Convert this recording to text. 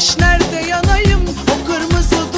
ateşlerde yanayım. O kırmızı